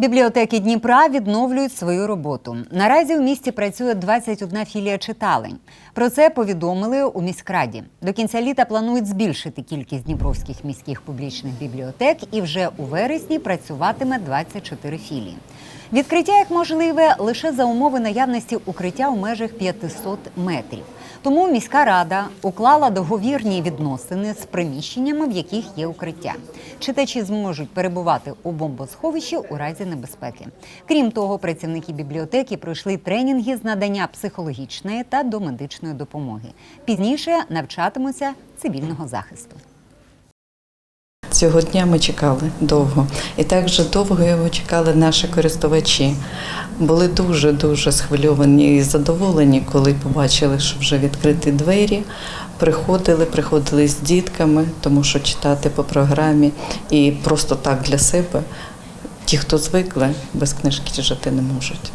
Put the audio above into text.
Бібліотеки Дніпра відновлюють свою роботу. Наразі у місті працює 21 філія читалень. Про це повідомили у міськраді. До кінця літа планують збільшити кількість дніпровських міських публічних бібліотек і вже у вересні працюватиме 24 філії. Відкриття їх можливе лише за умови наявності укриття у межах 500 метрів. Тому міська рада уклала договірні відносини з приміщеннями, в яких є укриття. Читачі зможуть перебувати у бомбосховищі у разі небезпеки. Крім того, працівники бібліотеки пройшли тренінги з надання психологічної та домедичної допомоги. Пізніше навчатимуться цивільного захисту. Цього дня ми чекали довго, і так же довго його чекали наші користувачі. Були дуже дуже схвильовані і задоволені, коли побачили, що вже відкриті двері. Приходили, приходили з дітками, тому що читати по програмі і просто так для себе. Ті, хто звикли, без книжки жити не можуть.